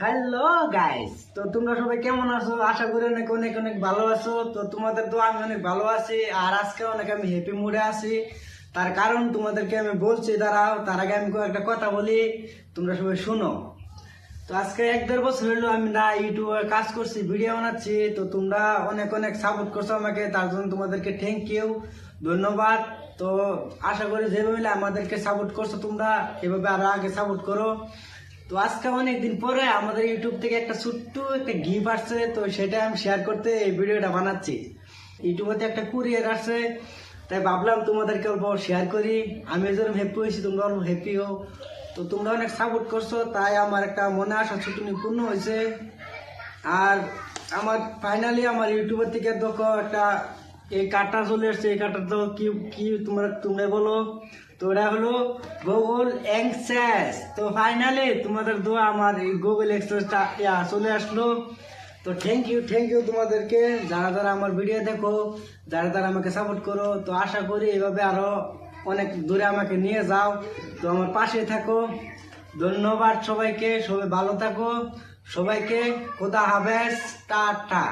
Hello guys তো তোমরা সবাই কেমন আছো? আশা করি অনেক অনেক অনেক ভালো আছো। তো তোমাদের তো আমি অনেক ভালো আছি, আর আজকে অনেক আমি হ্যাপি মুডে আছি। তার কারণ তোমাদেরকে আমি বলছি, দাঁড়াও, তার আগে আমি একটা কথা বলি। তোমরা সবাই শুনো। তো আজকে এক দেড় বছর হলো আমি না ইউটিউবে কাজ করছি ভিডিও বানাচ্ছি। তো তোমরা অনেক অনেক সাপোর্ট করছ আমাকে, তার জন্য তোমাদেরকে থ্যাংক ইউ ধন্যবাদ। তো আশা করি যেভাবে আমাদেরকে সাপোর্ট করছ তোমরা, এভাবে আরও আগে সাপোর্ট করো। তো আজকে অনেকদিন পরে আমাদের ইউটিউব থেকে একটা ছোট্ট একটা গিফট আসছে, তো সেটা আমি শেয়ার করতে এই ভিডিওটা বানাচ্ছি। ইউটিউবে একটা কুরিয়ার আসছে, তাই ভাবলাম তোমাদেরকে অল্প শেয়ার করি। আমি যেরকম হ্যাপি হয়েছি, তোমরা অল্প হ্যাপি হও। তো তোমরা অনেক সাপোর্ট করছ, তাই আমার একটা মনে আসা ছুটুনি পূর্ণ হয়েছে। আর আমার ফাইনালি আমার ইউটিউবের থেকে দেখো একটা এই কার্ডটা চলে এসছে এই তো কি কি তোমরা তোমরা বলো? তো ওটা হলো গুগল অ্যাক্সেস তো ফাইনালি তোমাদের দোয়া আমার এই গুগল অ্যাক্সেসটা চলে আসলো। তো থ্যাংক ইউ থ্যাংক ইউ তোমাদেরকে। যারা যারা আমার ভিডিও দেখো, যারা যারা আমাকে সাপোর্ট করো, তো আশা করি এইভাবে আরও অনেক দূরে আমাকে নিয়ে যাও। তো আমার পাশে থাকো। ধন্যবাদ সবাইকে, সবাই ভালো থাকো। সবাইকে খোদা হাফেজ, টাটা।